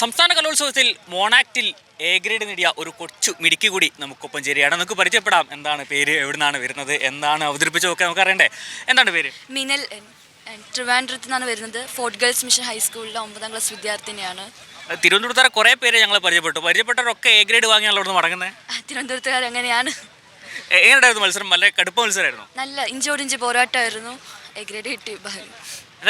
സംസ്ഥാന കലോത്സവത്തിൽ മോണാക്റ്റിൽ A grade നേടിയ ഒരു കൊച്ചു മിടുക്കി കൂടി നമുക്കൊപ്പം ചേരുകയാണ്. നമുക്ക് പരിചയപ്പെടാം. എന്താണ് പേര്? എവിടുന്നാണ് വരുന്നത്? എന്താണ് അവതരിപ്പിച്ചതൊക്കെ നമുക്ക് അറിയണ്ടേ? എന്താണ് പേര്? മിനൽ. ട്രിവാൻഡ്രത്ത് നിന്നാണ് വരുന്നത്. ഫോർട്ട് ഗേൾസ് മിഷൻ ഹൈസ്കൂളിലെ ഒമ്പതാം ക്ലാസ് വിദ്യാർത്ഥിനിയാണ്. തിരുവനന്തപുരത്തുകാരെ കുറെ പേര് ഞങ്ങൾ പരിചയപ്പെട്ടു. പരിചയപ്പെട്ടവരൊക്കെ എ ഗ്രേഡ് വാങ്ങിയാണല്ലോ ഇവിടുന്ന് മടങ്ങുന്നത് തിരുവനന്തപുരത്തുകാർ എങ്ങനെയാണ് എങ്ങനെയായിരുന്നു മത്സരം? നല്ല കടുപ്പ മത്സരമായിരുന്നു. നല്ല ഇഞ്ചോടിഞ്ച് പോരാട്ടമായിരുന്നു. എ ഗ്രേഡ് കിട്ടി.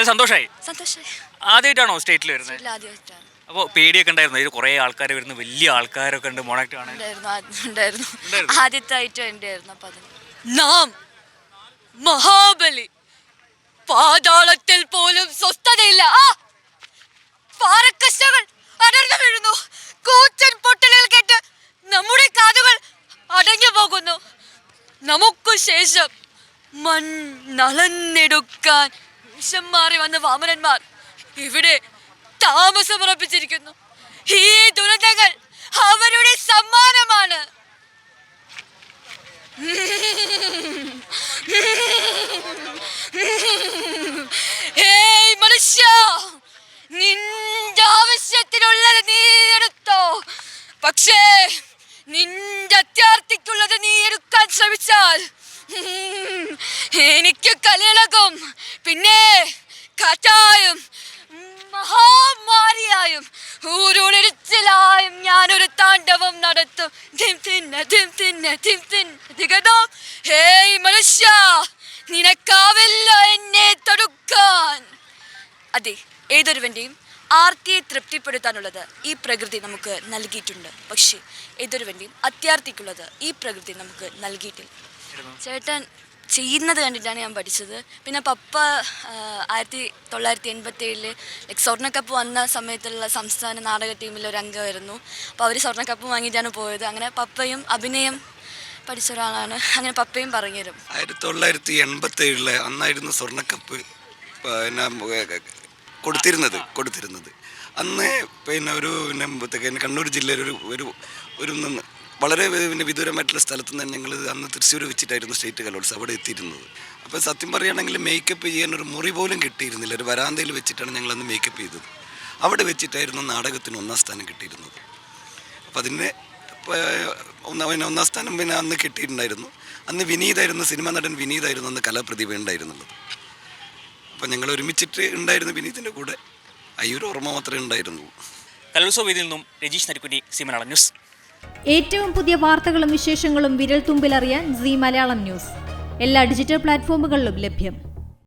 സന്തോഷമായി സന്തോഷമായി ആദ്യമായിട്ടാണോ സ്റ്റേറ്റിൽ വരുന്നത്? ആദ്യമായിട്ടാണ്. അപ്പോൾ പേടിയൊക്കെ ഉണ്ടായിരുന്നു. ഇത് കുറേ ആൾക്കാർ വരുന്നു. വലിയ ആൾക്കാരൊക്കെ ഉണ്ട്. മോണക്ട് കാണാൻ. ഉണ്ടായിരുന്നു. ആദ്യം ഉണ്ടായിരുന്നു? ആദ്യത്തെ ഐറ്റം എന്റെ ആയിരുന്നു അപ്പം അതിന് നാം മഹാബലി. പാതാളത്തിൽ പോലും സ്വസ്ഥതയില്ല. ആ പാറക്കഷ്ടകൾ അടർന്നു വീഴുന്നു. കൂറ്റൻ പൊട്ടലുകൾ കേട്ട് നമ്മുടെ കാതുകൾ അടഞ്ഞു പോകുന്നു. നമുക്കു ശേഷം മണ്ണളന്നെടുക്കാൻ വിഷം മാറി വന്ന വാമനന്മാർ ഇവിടെ താമസമുറപ്പിച്ചിരിക്കുന്നു. ഈ ദുരന്തങ്ങൾ അവരുടെ സമ്മാനമാണ്. മനുഷ്യ നിന്റെ ആവശ്യത്തിനുള്ളത് നീ എടുത്തോ? പക്ഷേ നിന്റെ അത്യാർത്ഥിക്കുള്ളത് നീ എടുക്കാൻ ശ്രമിച്ചാൽ എനിക്ക് കലയിളകും. പിന്നെ കാറ്റായും ധിം തിന്തിൻ ദിഗതം ഹേയ് മനുഷ്യ നിനക്കാവില്ല എന്നെ തടുക്കാൻ അതെ ഏതൊരുവന്റെയും ആർത്തിയെ തൃപ്തിപ്പെടുത്താനുള്ളത് ഈ പ്രകൃതി നമുക്ക് നൽകിയിട്ടുണ്ട്. പക്ഷേ ഏതൊരുവന്റെയും അത്യാർത്ഥിക്കുള്ളത് ഈ പ്രകൃതി നമുക്ക് നൽകിയിട്ടില്ല. ചേട്ടൻ ചെയ്യുന്നത് കണ്ടിട്ടാണ് ഞാൻ പഠിച്ചത്. പിന്നെ പപ്പ ആയിരത്തി തൊള്ളായിരത്തി എൺപത്തി ഏഴിൽ ലൈക്ക് സ്വർണക്കപ്പ് വന്ന സമയത്തുള്ള സംസ്ഥാന നാടക ടീമിൽ ഒരു അംഗമായിരുന്നു. അപ്പോൾ അവർ സ്വർണക്കപ്പ് വാങ്ങിയിട്ടാണ് പോയത്. അങ്ങനെ പപ്പയും അഭിനയം പഠിച്ച ഒരാളാണ്. അങ്ങനെ പപ്പയും പറഞ്ഞു തരും ആയിരത്തി തൊള്ളായിരത്തി എൺപത്തി ഏഴിലെ അന്നായിരുന്നു സ്വർണക്കപ്പ് പിന്നെ കൊടുത്തിരുന്നത് കൊടുത്തിരുന്നത്. അന്ന് പിന്നെ ഒരു പിന്നെ കണ്ണൂർ ജില്ലയിൽ ഒരു ഒരു ഒരു വളരെ പിന്നെ വിദൂരമായിട്ടുള്ള സ്ഥലത്ത് നിന്ന് ഞങ്ങൾ അന്ന് തൃശ്ശൂർ വെച്ചിട്ടായിരുന്നു സ്റ്റേറ്റ് കലോത്സവം അവിടെ എത്തിയിരുന്നത്. അപ്പോൾ സത്യം പറയുകയാണെങ്കിൽ മേക്കപ്പ് ചെയ്യാൻ ഒരു മുറി പോലും കിട്ടിയിരുന്നില്ല. ഒരു വരാന്തയിൽ വെച്ചിട്ടാണ് ഞങ്ങൾ അന്ന് മേക്കപ്പ് ചെയ്തത്. അവിടെ വെച്ചിട്ടായിരുന്നു നാടകത്തിന് ഒന്നാം സ്ഥാനം കിട്ടിയിരുന്നത്. അപ്പം അതിന്റെ ഒന്നാം പിന്നെ ഒന്നാം സ്ഥാനം പിന്നെ അന്ന് കിട്ടിയിട്ടുണ്ടായിരുന്നു. അന്ന് വിനീതായിരുന്നു സിനിമ നടൻ വിനീതായിരുന്നു അന്ന് കലാപ്രതിഭ ഉണ്ടായിരുന്നുള്ളത്. അപ്പം ഞങ്ങൾ ഒരുമിച്ചിട്ട് ഉണ്ടായിരുന്നു വിനീതിന്റെ കൂടെ. അയ്യൊരു ഓർമ്മ മാത്രമേ ഉണ്ടായിരുന്നുള്ളൂ. കലോത്സവ വേദിയിൽ നിന്നും രജീഷ് നരിക്കുനി സിമനാള ന്യൂസ്. ഏറ്റവും പുതിയ വാർത്തകളും വിശേഷങ്ങളും വിരൽ തുമ്പിലറിയാൻ സി മലയാളം ന്യൂസ്. എല്ലാ ഡിജിറ്റൽ പ്ലാറ്റ്ഫോമുകളിലും ലഭ്യം.